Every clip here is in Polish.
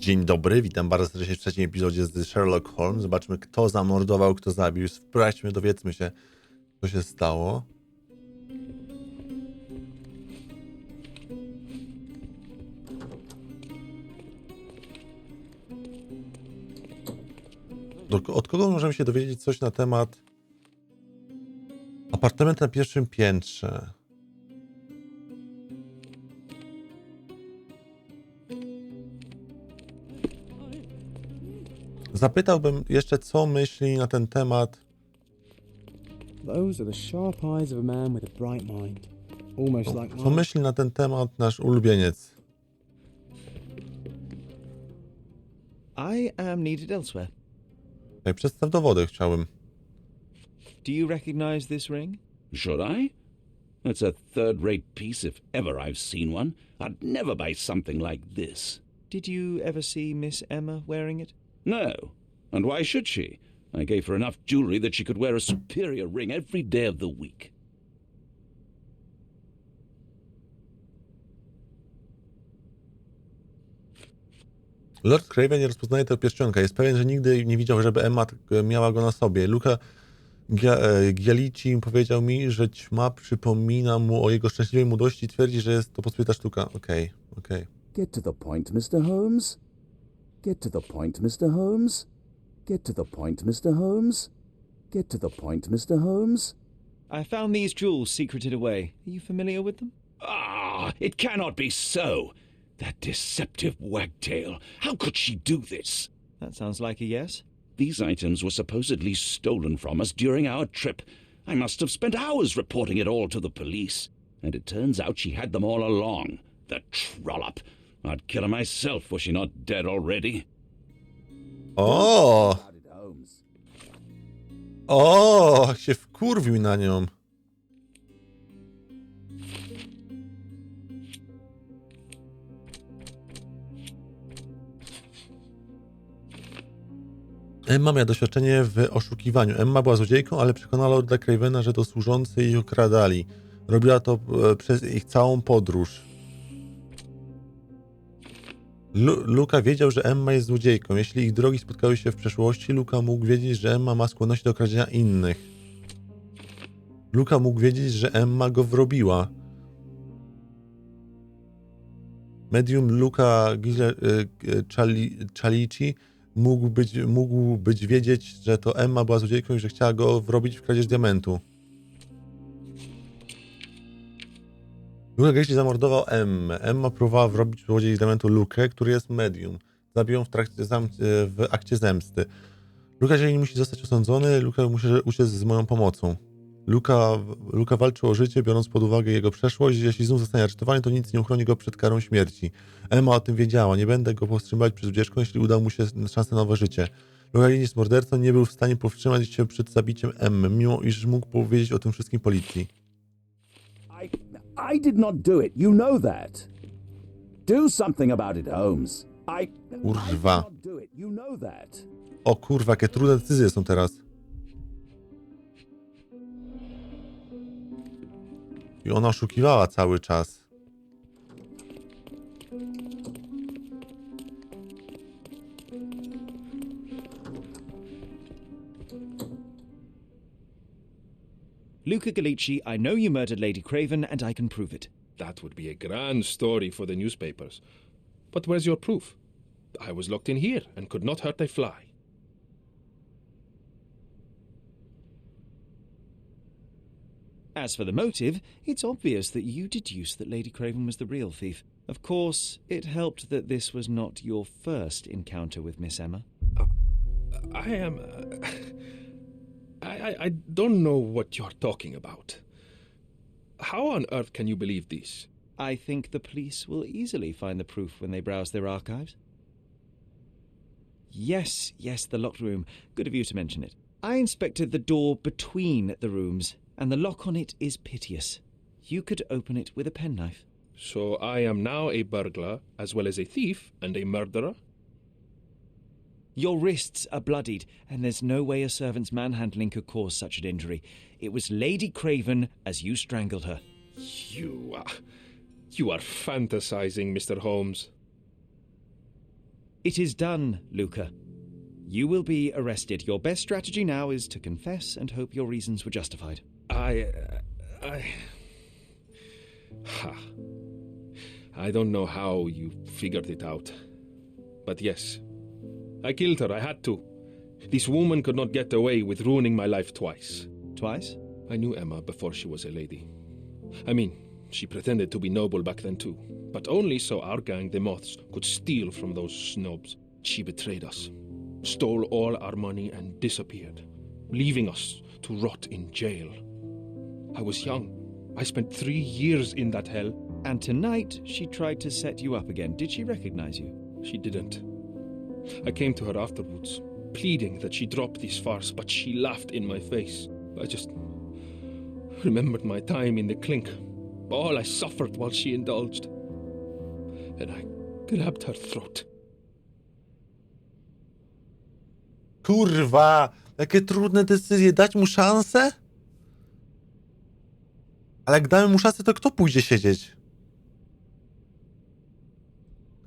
Dzień dobry, witam bardzo serdecznie w trzecim epizodzie z Sherlock Holmes. Zobaczmy, kto zamordował, kto zabił. Sprawdźmy, dowiedzmy się, co się stało. Do, od kogo możemy się dowiedzieć coś na temat apartament na pierwszym piętrze? Zapytałbym jeszcze, co myśli na ten temat Co myśli na ten temat nasz ulubieniec? I am needed elsewhere. Tutaj przedstaw dowody chciałbym. Do you recognize this ring? Should I? It's a third rate piece if ever I've seen one. I'd never buy something like this. Did you ever see Miss Emma wearing it? No. And why should she? I gave her enough jewelry that she could wear a superior ring every day of the week. Lord Craven nie rozpoznaje tego pierścionka. Jest pewien, że nigdy nie widział, żeby Emma miała go na sobie. Luca e, Gialici powiedział mi, że ćma przypomina mu o jego szczęśliwej młodości i twierdzi, że jest to pospolita sztuka. Okej, okej. Get to the point, Mr. Holmes. Get to the point, Mr. Holmes. Get to the point, Mr. Holmes. Get to the point, Mr. Holmes. I found these jewels secreted away. Are you familiar with them? Ah, it cannot be so. That deceptive wagtail. How could she do this? That sounds like a yes. These items were supposedly stolen from us during our trip. I must have spent hours reporting it all to the police. And it turns out she had them all along. The trollop. I'd kill her myself were she not dead already. O! O! Się wkurwił na nią. Emma miała doświadczenie w oszukiwaniu. Emma była złodziejką, ale przekonała Lorda Cravena, że to służący jej okradali. Robiła to e, przez ich całą podróż. Lu Luka wiedział, że Emma jest złodziejką. Jeśli ich drogi spotkały się w przeszłości, Luka mógł wiedzieć, że Emma ma skłonność do kradzienia innych. Luka mógł wiedzieć, że Emma go wrobiła. Medium Luka Gile- y, y, mógł być, mógł być wiedzieć, że to Emma była złodziejką i że chciała go wrobić w kradzież diamentu. Luka Gacy zamordował Emmę. Emma próbowała wrobić złodziej diamentu Lukę, który jest medium. Zabił ją w, trakcie, w akcie zemsty. Luka jeżeli musi zostać osądzony, Luka musi uciec z moją pomocą. Luka, Luka walczył o życie, biorąc pod uwagę jego przeszłość. Jeśli znów zostanie aresztowany, to nic nie uchroni go przed karą śmierci. Emma o tym wiedziała. Nie będę go powstrzymywać przed ucieczką, jeśli uda mu się szansę na nowe życie. Luka nie jest mordercą, nie był w stanie powstrzymać się przed zabiciem Emmy, mimo iż mógł powiedzieć o tym wszystkim policji. I, did not do it. You know that. Do something about it, Holmes. I, I did Kurwa. not do it. You know that. O kurwa, jakie trudne decyzje są teraz. I ona oszukiwała cały czas. Luca Galici, I know you murdered Lady Craven, and I can prove it. That would be a grand story for the newspapers. But where's your proof? I was locked in here and could not hurt a fly. As for the motive, it's obvious that you deduced that Lady Craven was the real thief. Of course, it helped that this was not your first encounter with Miss Emma. I am. Uh, I, I, I don't know what you're talking about. How on earth can you believe this? I think the police will easily find the proof when they browse their archives. Yes, yes, the locked room. Good of you to mention it. I inspected the door between the rooms, and the lock on it is piteous. You could open it with a penknife. So I am now a burglar, as well as a thief and a murderer? Your wrists are bloodied, and there's no way a servant's manhandling could cause such an injury. It was Lady Craven as you strangled her. You are. You are fantasizing, Mr. Holmes. It is done, Luca. You will be arrested. Your best strategy now is to confess and hope your reasons were justified. I. uh, I. Ha. I don't know how you figured it out. But yes, I killed her. I had to. This woman could not get away with ruining my life twice. Twice? I knew Emma before she was a lady. I mean, she pretended to be noble back then too, but only so our gang, the Moths, could steal from those snobs. She betrayed us, stole all our money, and disappeared, leaving us to rot in jail. I was young. I spent three years in that hell. And tonight she tried to set you up again. Did she recognize you? She didn't. I came to her afterwards, pleading that she drop this farce, but she laughed in my face. I just remembered my time in the clink, all I suffered while she indulged. And I grabbed her throat. Kurwa, jakie trudne decyzje. Dać mu szansę? Ale jak damy mu szansę, to kto pójdzie siedzieć?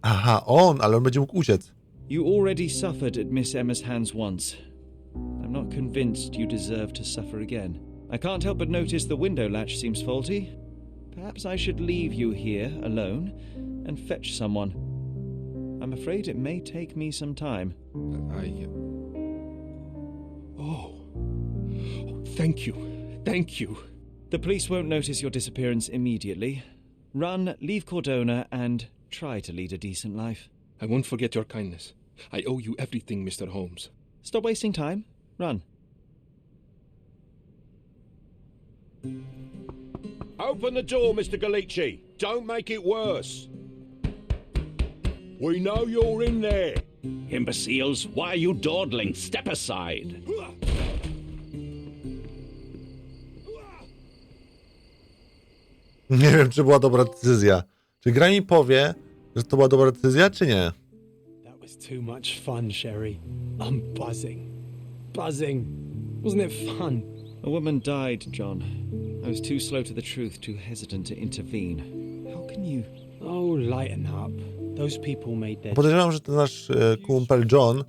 Aha, on, ale on będzie mógł uciec. You already suffered at Miss Emma's hands once. I'm not convinced you deserve to suffer again. I can't help but notice the window latch seems faulty. Perhaps I should leave you here alone and fetch someone. I'm afraid it may take me some time. I. Oh. oh. Thank you. Thank you. The police won't notice your disappearance immediately. Run, leave Cordona, and try to lead a decent life. I won't forget your kindness. I owe you everything, Mr. Holmes. Stop wasting time. Run. Open the door, Mr. Galici. Don't make it worse. We know you're in there. Imbeciles, why are you dawdling? Step aside. Nie wiem, czy była dobra decyzja. Czy gra mi powie, że to była dobra decyzja, czy nie? That was too much fun, Sherry. I'm buzzing. Buzzing. Wasn't it fun? A woman died, John. I was too slow to the truth, too hesitant to intervene. How can you? Oh, lighten up. Those people made their. Podejrzewam, że ten nasz e, kumpel John,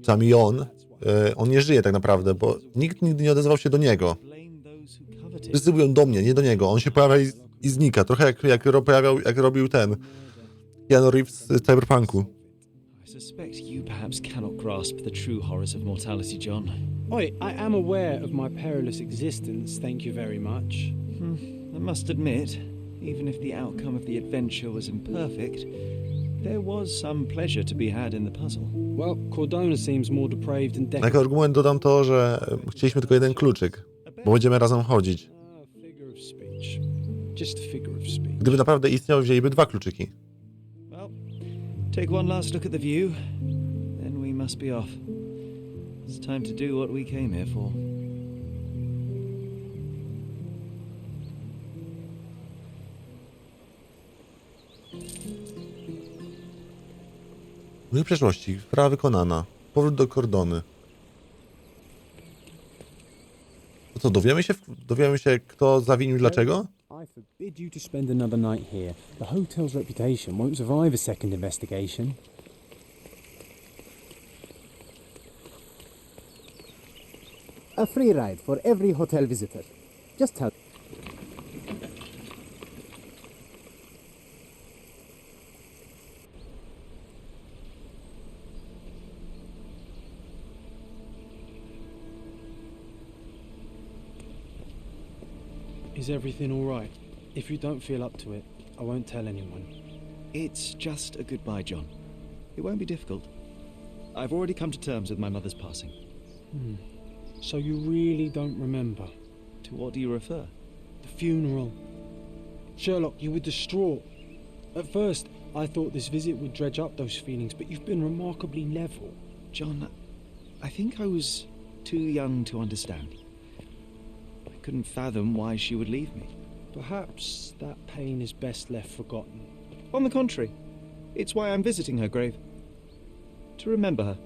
czasami on, e, on nie żyje tak naprawdę, bo nikt nigdy nie odezwał się do niego. Wszyscy mówią do mnie, nie do niego. On się pojawia i, i znika. Trochę jak, jak, pojawiał, jak robił ten Keanu Reeves z Cyberpunku. I suspect you perhaps cannot grasp the true horrors of mortality, John. Oi, I am aware of my perilous existence, thank you very much. Hmm, I must admit, even if the outcome of the adventure was imperfect, there was some pleasure to be had in the puzzle. Well, Cordona seems more depraved and Jako argument dodam to, że chcieliśmy tylko jeden kluczyk, bo będziemy razem chodzić. Ah, figure of speech. Just a figure of speech. Gdyby naprawdę istniał, wzięliby dwa kluczyki. Take one last look at the view, then we must be off. It's time to do what we came here for. Sprawa wykonana. Powrót do kordony. Co, dowiemy się, dowiemy się kto zawinił dlaczego? I forbid you to spend another night here. The hotel's reputation won't survive a second investigation. A free ride for every hotel visitor. Just tell. Is everything all right? If you don't feel up to it, I won't tell anyone. It's just a goodbye, John. It won't be difficult. I've already come to terms with my mother's passing. Hmm. So you really don't remember To what do you refer? the funeral? Sherlock, you were distraught. At first, I thought this visit would dredge up those feelings, but you've been remarkably level. John, I think I was too young to understand. I couldn't fathom why she would leave me. Perhaps that pain is best left forgotten. On the contrary, it's why I'm visiting her grave. To remember her.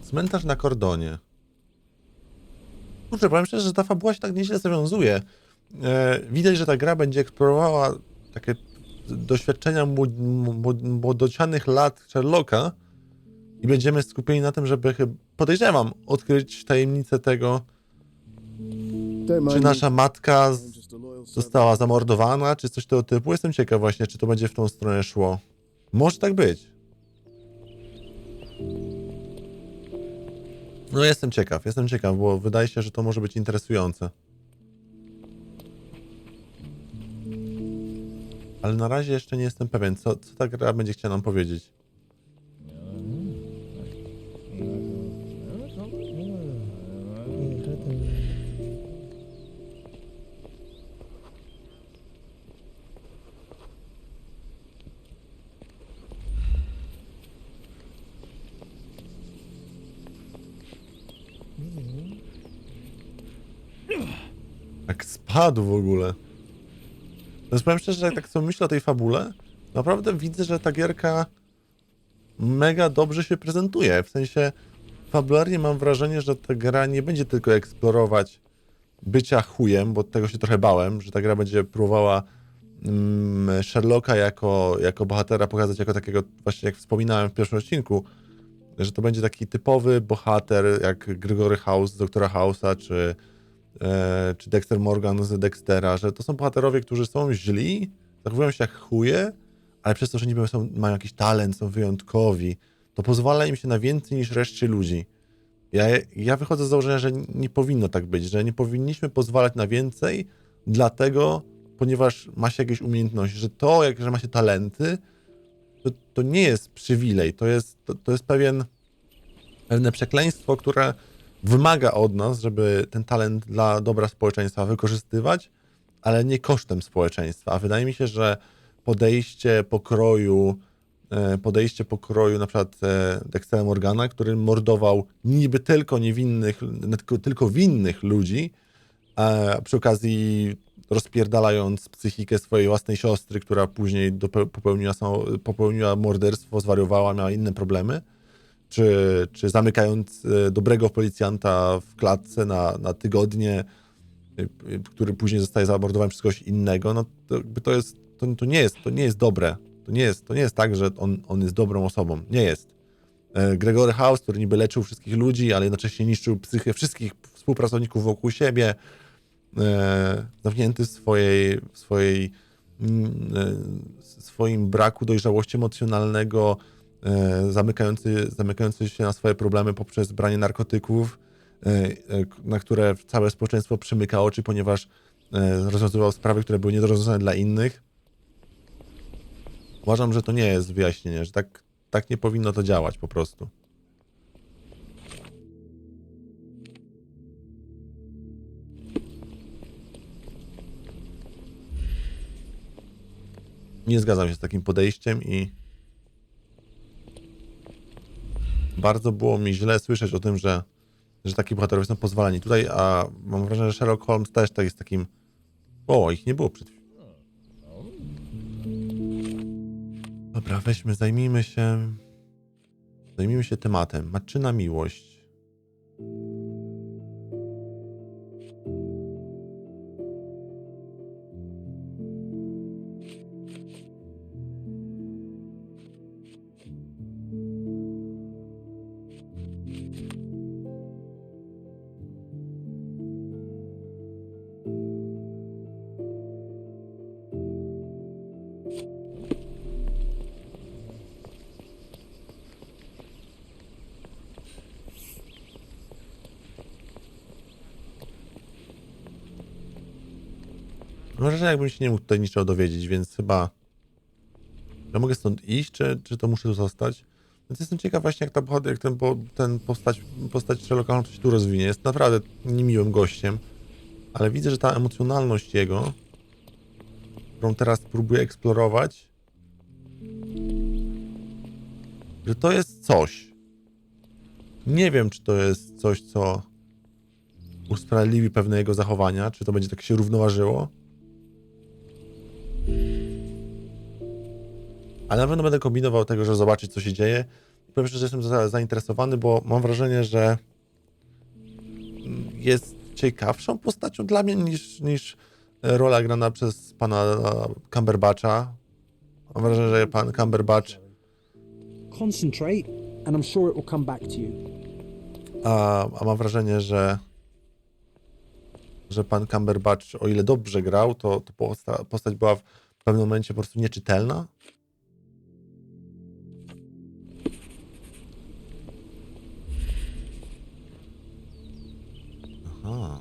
Cmentarz na kordonie. Kurczę, powiem szczerze, że ta fabuła się tak nieźle zawiązuje. E, widać, że ta gra będzie eksplorowała takie doświadczenia młod- młod- młodocianych lat Sherlocka i będziemy skupieni na tym, żeby, podejrzewam, odkryć tajemnicę tego, czy nasza matka została zamordowana, czy coś tego typu. Jestem ciekaw właśnie, czy to będzie w tą stronę szło. Może tak być. No jestem ciekaw, jestem ciekaw, bo wydaje się, że to może być interesujące. Ale na razie jeszcze nie jestem pewien, co, co ta gra będzie chciała nam powiedzieć. Spadł w ogóle. Więc powiem szczerze, że jak tak sobie myślę o tej fabule, naprawdę widzę, że ta gierka mega dobrze się prezentuje. W sensie fabularnie mam wrażenie, że ta gra nie będzie tylko eksplorować bycia chujem, bo tego się trochę bałem, że ta gra będzie próbowała mm, Sherlocka jako, jako bohatera pokazać jako takiego, właśnie jak wspominałem w pierwszym odcinku, że to będzie taki typowy bohater jak Gregory House Doktora House'a, czy czy Dexter Morgan z Dextera, że to są bohaterowie, którzy są źli, zachowują się jak chuje, ale przez to, że niby są, mają jakiś talent, są wyjątkowi, to pozwala im się na więcej niż reszcie ludzi. Ja, ja wychodzę z założenia, że nie powinno tak być, że nie powinniśmy pozwalać na więcej, dlatego, ponieważ ma się jakieś umiejętności, że to, jak, że ma się talenty, to, to nie jest przywilej, to jest, to, to jest pewien, pewne przekleństwo, które wymaga od nas, żeby ten talent dla dobra społeczeństwa wykorzystywać, ale nie kosztem społeczeństwa. A wydaje mi się, że podejście pokroju, e, podejście pokroju na przykład e, Dextera Morgana, który mordował niby tylko niewinnych, tylko, winnych ludzi, a przy okazji rozpierdalając psychikę swojej własnej siostry, która później popełniła, popełniła morderstwo, zwariowała, miała inne problemy czy, czy zamykając e, dobrego policjanta w klatce na, na tygodnie, y, który później zostaje zamordowany przez kogoś innego, no to, to jest, to, to nie jest, to nie jest dobre. To nie jest, to nie jest tak, że on, on jest dobrą osobą. Nie jest. E, Gregory House, który niby leczył wszystkich ludzi, ale jednocześnie niszczył psychikę wszystkich współpracowników wokół siebie, e, zamknięty w swojej, w swojej, mm, e, swoim braku dojrzałości emocjonalnego, e, zamykający, zamykający się na swoje problemy poprzez branie narkotyków, e, e, na które całe społeczeństwo przymyka oczy, ponieważ e, rozwiązywał sprawy, które były nie dla innych. Uważam, że to nie jest wyjaśnienie, że tak, tak nie powinno to działać po prostu. Nie zgadzam się z takim podejściem i bardzo było mi źle słyszeć o tym, że, że taki bohaterowie są pozwalani tutaj, a mam wrażenie, że Sherlock Holmes też tak jest takim. O, ich nie było przed chwilą. Dobra, weźmy, zajmijmy się. Zajmijmy się tematem. Maczyna miłość. Wrażenie, jakbym się nie mógł tutaj niczego dowiedzieć, więc chyba. Ja mogę stąd iść, czy, czy to muszę tu zostać? Więc jestem ciekaw właśnie, jak, ta, jak ten, ten postać, postać Sherlocka Holmesa się tu rozwinie. Jest naprawdę niemiłym gościem, ale widzę, że ta emocjonalność jego, którą teraz próbuję eksplorować, że to jest coś. Nie wiem, czy to jest coś, co usprawiedliwi pewne jego zachowania, czy to będzie tak się równoważyło. Ale na pewno będę kombinował tego, żeby zobaczyć, co się dzieje. I powiem szczerze, że jestem za, zainteresowany, bo mam wrażenie, że jest ciekawszą postacią dla mnie niż, niż e, rola grana przez pana Cumberbatcha. Mam wrażenie, że pan Cumberbatch Concentrate, and I'm sure it will come back to you. A, a mam wrażenie, że że pan Cumberbatch, o ile dobrze grał, to, to posta, postać była w pewnym momencie po prostu nieczytelna. Aha.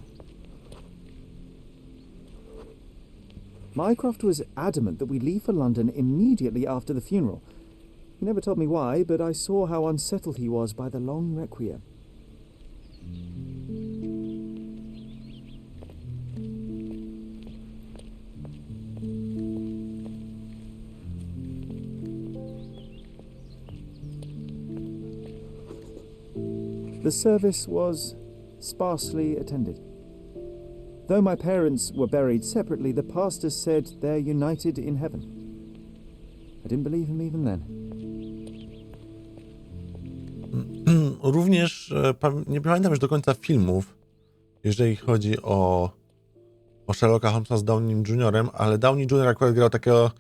Mycroft was adamant that we leave for London immediately after the funeral. He never told me why, but I saw how unsettled he was by the long requiem. The service was sparsely attended. Though my parents were buried separately, the pastor said they're united in heaven. I didn't believe him even then. Również e, nie pamiętam już do końca filmów, jeżeli chodzi o, o Sherlocka Holmesa z Downey Jr., ale Downey Jr. akurat grał takiego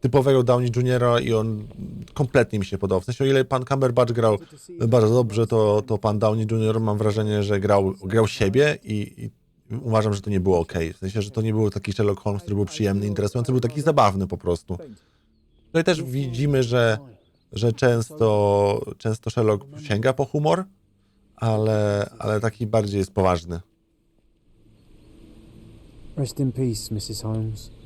typowego Downey Jr. i on kompletnie mi się podobał. W sensie, o ile pan Cumberbatch grał bardzo dobrze, to, to pan Downey Jr. mam wrażenie, że grał, grał siebie i, i uważam, że to nie było ok. W sensie, że to nie był taki Sherlock Holmes, który był przyjemny, interesujący, był taki zabawny po prostu. Tutaj też widzimy, że, że często, często Sherlock sięga po humor, ale, ale taki bardziej jest poważny. Rest in peace, Mrs. Holmes.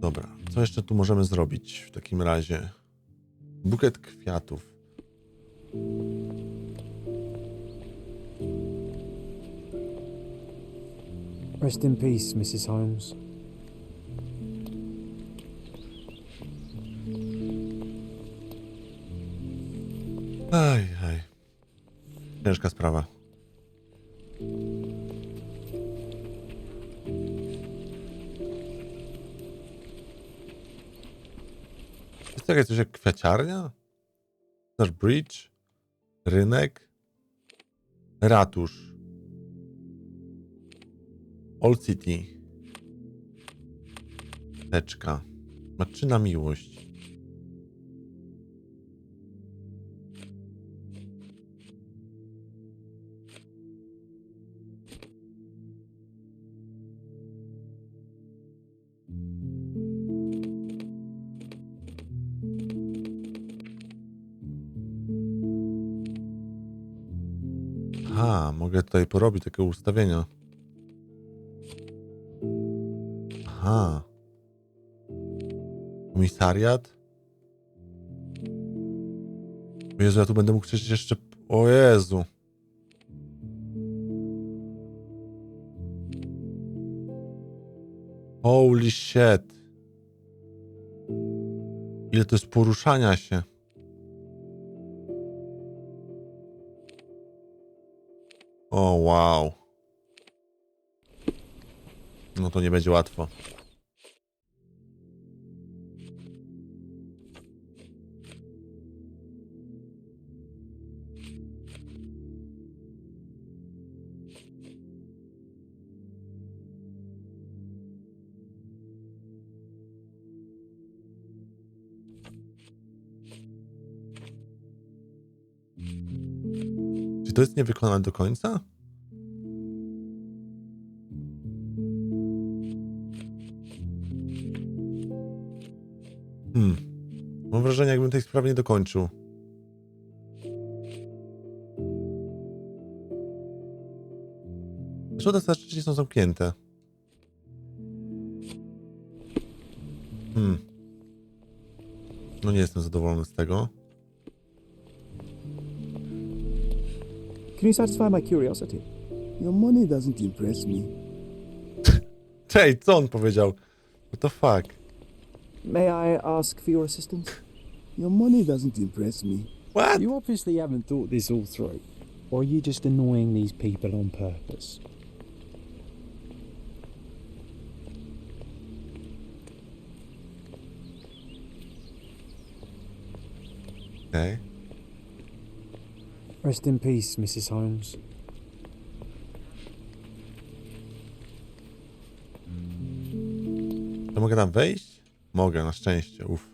Dobra, co jeszcze tu możemy zrobić w takim razie? Bukiet kwiatów. Rest in peace, Mrs. Holmes. Aj, aj. Ciężka sprawa. Takie coś jak kwiaciarnia? Nasz bridge? Rynek? Ratusz. Old City. Teczka. Maczyna miłość. Mogę tutaj porobić takie ustawienia. Aha. Komisariat. Jezu, ja tu będę mógł krzyczeć jeszcze... O Jezu. Holy shit. Ile to jest poruszania się. O, wow. No to nie będzie łatwo. To jest do końca? Hmm. Mam wrażenie, jakbym tej sprawy nie dokończył. Dlaczego te starczyki są zamknięte? Hmm. No nie jestem zadowolony z tego. Can you satisfy my curiosity? Your money doesn't impress me. Cześć, co on powiedział? What the fuck? May I ask for your assistance? Your money doesn't impress me. What? You obviously haven't thought this all through. Or are you just annoying these people on purpose? Okej. Rest in peace, Mrs. Holmes. To mogę tam wejść? Mogę, na szczęście, uff.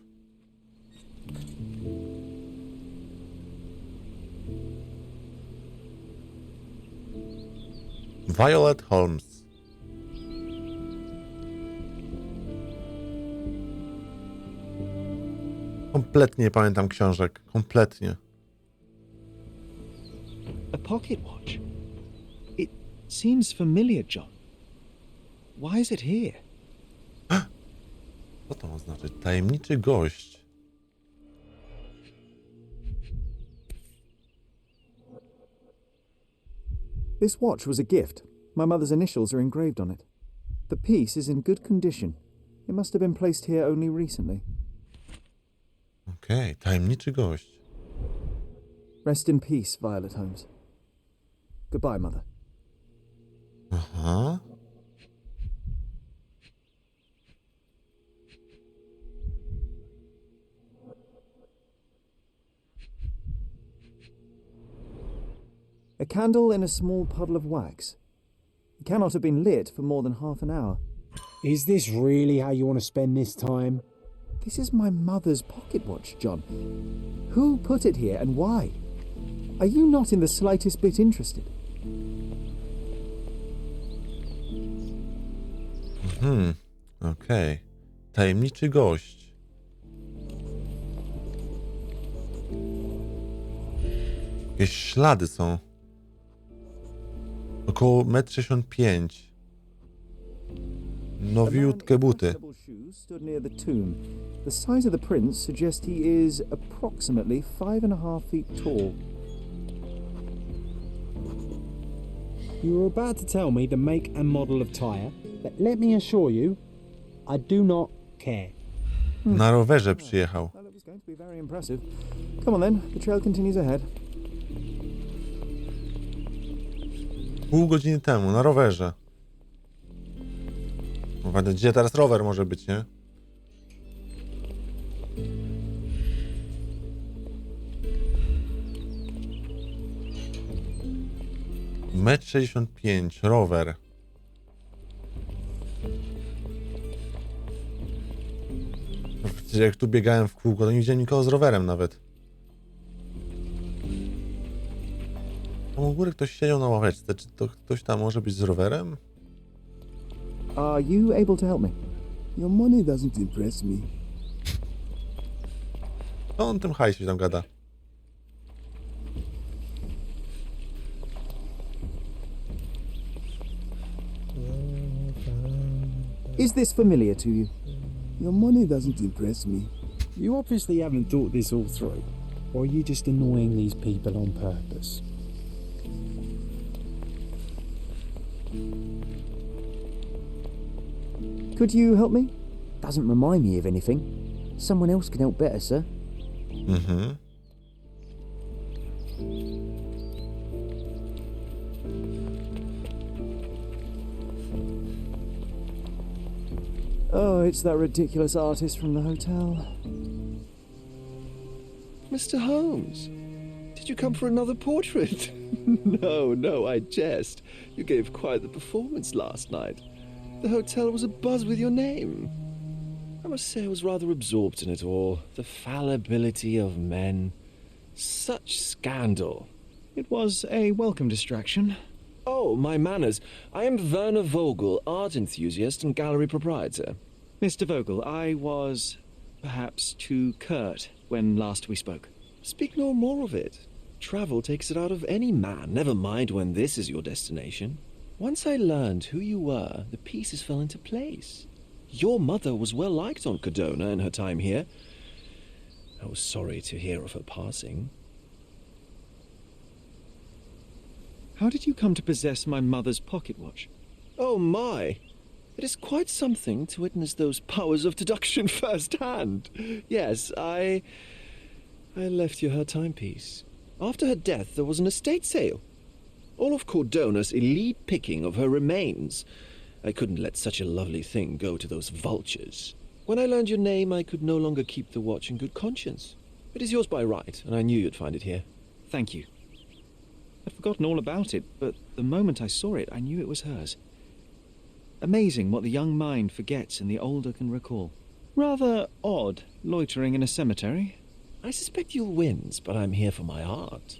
Violet Holmes. Kompletnie nie pamiętam książek. Kompletnie. A pocket watch? It seems familiar, John. Why is it here? Co to ma znaczyć? Tajemniczy gość. This watch was a gift. My mother's initials are engraved on it. The piece is in good condition. It must have been placed here only recently. Okej, tajemniczy gość. Rest in peace, Violet Holmes. Goodbye, Mother. Aha. A candle in a small puddle of wax. It cannot have been lit for more than half an hour. Is this really how you want to spend this time? This is my mother's pocket watch, John. Who put it here and why? Are you not in the slightest bit interested? Hmm, okej. Tajemniczy gość. Jakieś ślady są. Około 1,65 m. Nowiutkie buty. The size of the prints suggest he is approximately five and a half feet tall. You were about to tell me the make and model of tyre, but let me assure you, I do not care. Na rowerze przyjechał. Well, it was going to be very impressive. Come on then, the trail continues ahead. Pół godziny temu, na rowerze. Uwaga, Gdzie teraz rower może być, nie? Metr 65, rower. No jak tu biegałem w kółko, to nie widziałem nikogo z rowerem nawet. Tam u góry ktoś siedział na ławeczce. Czy to ktoś tam może być z rowerem? Are you able to help me? Your money doesn't impress me. No on tym hajsie tam gada. Is this familiar to you? Your money doesn't impress me. You obviously haven't thought this all through, or are you just annoying these people on purpose? Could you help me? Doesn't remind me of anything. Someone else can help better, sir. Mhm. Oh, it's that ridiculous artist from the hotel. Mr. Holmes, did you come for another portrait? no, no, I jest. You gave quite the performance last night. The hotel was abuzz with your name. I must say I was rather absorbed in it all. The fallibility of men. Such scandal. It was a welcome distraction. Oh, my manners. I am Werner Vogel, art enthusiast and gallery proprietor. Mr. Vogel, I was perhaps too curt when last we spoke. Speak no more of it. Travel takes it out of any man, never mind when this is your destination. Once I learned who you were, the pieces fell into place. Your mother was well liked on Cadona in her time here. I was sorry to hear of her passing. How did you come to possess my mother's pocket watch? Oh my! It is quite something to witness those powers of deduction firsthand. Yes, I. I left you her timepiece. After her death, there was an estate sale. All of Cordona's elite picking of her remains. I couldn't let such a lovely thing go to those vultures. When I learned your name, I could no longer keep the watch in good conscience. It is yours by right, and I knew you'd find it here. Thank you. I'd forgotten all about it, but the moment I saw it, I knew it was hers. Amazing what the young mind forgets and the older can recall. Rather odd, loitering in a cemetery. I suspect you'll win, but I'm here for my art.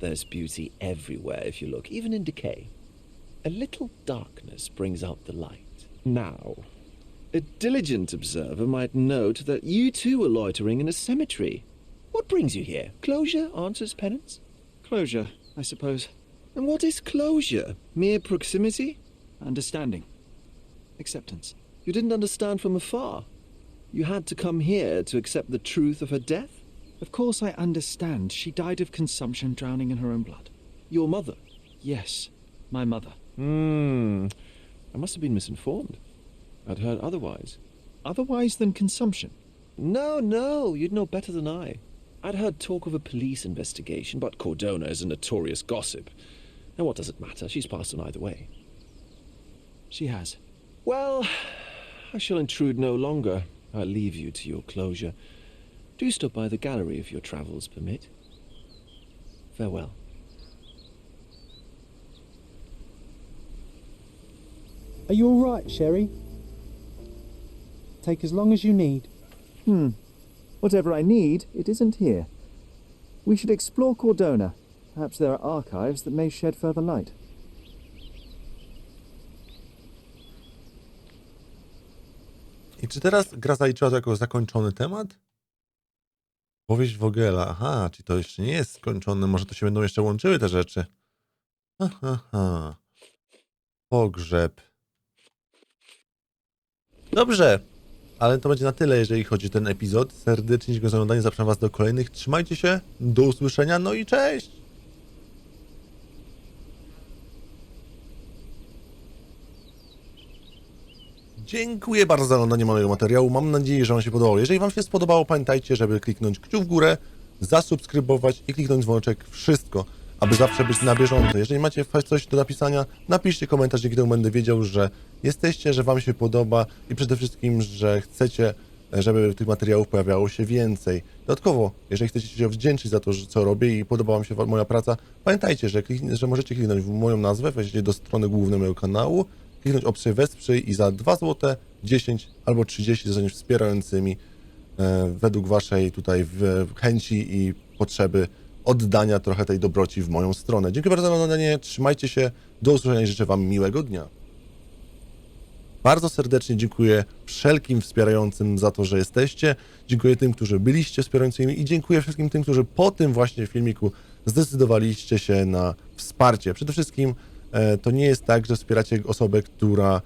There's beauty everywhere if you look, even in decay. A little darkness brings out the light. Now, a diligent observer might note that you too were loitering in a cemetery. What brings you here? Closure answers penance? Closure, I suppose. And what is closure? Mere proximity? Understanding. Acceptance. You didn't understand from afar. You had to come here to accept the truth of her death? Of course I understand. She died of consumption, drowning in her own blood. Your mother? Yes, my mother. Hmm. I must have been misinformed. I'd heard otherwise. Otherwise than consumption? No, no, you'd know better than I. I'd heard talk of a police investigation, but Cordona is a notorious gossip. And what does it matter? She's passed on either way. She has. Well, I shall intrude no longer. I'll leave you to your closure. Do stop by the gallery if your travels permit. Farewell. Are you all right, Sherry? Take as long as you need. Hmm. Whatever I need, it isn't here. We should explore Cordona. Perhaps there are archives that may shed further light. I czy teraz gra zaliczyła to jako zakończony temat? Powieść Wogela. Aha, czy to jeszcze nie jest skończone? Może to się będą jeszcze łączyły te rzeczy? Aha, aha. Pogrzeb. Dobrze, ale to będzie na tyle, jeżeli chodzi o ten epizod. Serdecznie dziękuję za oglądanie, zapraszam Was do kolejnych. Trzymajcie się, do usłyszenia, no i cześć! Dziękuję bardzo za oglądanie mojego materiału. Mam nadzieję, że Wam się podobało. Jeżeli Wam się spodobało, pamiętajcie, żeby kliknąć kciuk w górę, zasubskrybować i kliknąć dzwoneczek. Wszystko, aby zawsze być na bieżąco. Jeżeli macie coś do napisania, napiszcie komentarz, dzięki temu będę wiedział, że jesteście, że Wam się podoba i przede wszystkim, że chcecie, żeby tych materiałów pojawiało się więcej. Dodatkowo, jeżeli chcecie się wdzięczyć za to, co robię i podoba Wam się moja praca, pamiętajcie, że, że możecie kliknąć w moją nazwę, wejdziecie do strony głównej mojego kanału, kliknąć opcję Wesprzyj i za 2 zł, 10 albo 30 zostaniesz wspierającymi e, według Waszej tutaj chęci i potrzeby oddania trochę tej dobroci w moją stronę. Dziękuję bardzo za oglądanie, trzymajcie się, do usłyszenia i życzę Wam miłego dnia. Bardzo serdecznie dziękuję wszelkim wspierającym za to, że jesteście. Dziękuję tym, którzy byliście wspierającymi i dziękuję wszystkim tym, którzy po tym właśnie filmiku zdecydowaliście się na wsparcie. Przede wszystkim e, to nie jest tak, że wspieracie osobę, która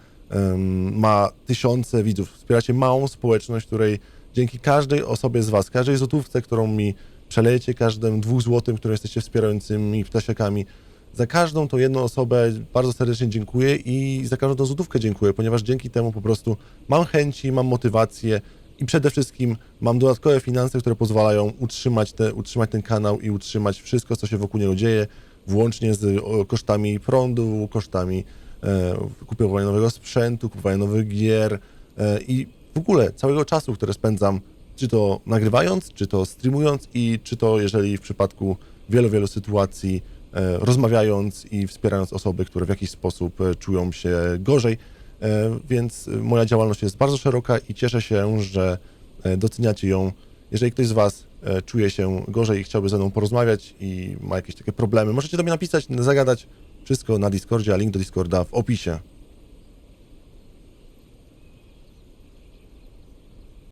ma tysiące widzów. Wspieracie małą społeczność, której dzięki każdej osobie z Was, każdej złotówce, którą mi przelejecie, każdym dwóch złotym, które jesteście wspierającymi ptasiakami, za każdą tą jedną osobę bardzo serdecznie dziękuję i za każdą tą złotówkę dziękuję, ponieważ dzięki temu po prostu mam chęci, mam motywację i przede wszystkim mam dodatkowe finanse, które pozwalają utrzymać, te, utrzymać ten kanał i utrzymać wszystko, co się wokół niego dzieje, włącznie z kosztami prądu, kosztami e, kupowania nowego sprzętu, kupowania nowych gier e, i w ogóle całego czasu, które spędzam, czy to nagrywając, czy to streamując i czy to jeżeli w przypadku wielu, wielu sytuacji e, rozmawiając i wspierając osoby, które w jakiś sposób e, czują się gorzej. E, Więc moja działalność jest bardzo szeroka i cieszę się, że e, doceniacie ją. Jeżeli ktoś z Was e, czuje się gorzej i chciałby ze mną porozmawiać i ma jakieś takie problemy, możecie do mnie napisać, zagadać wszystko na Discordzie, a link do Discorda w opisie.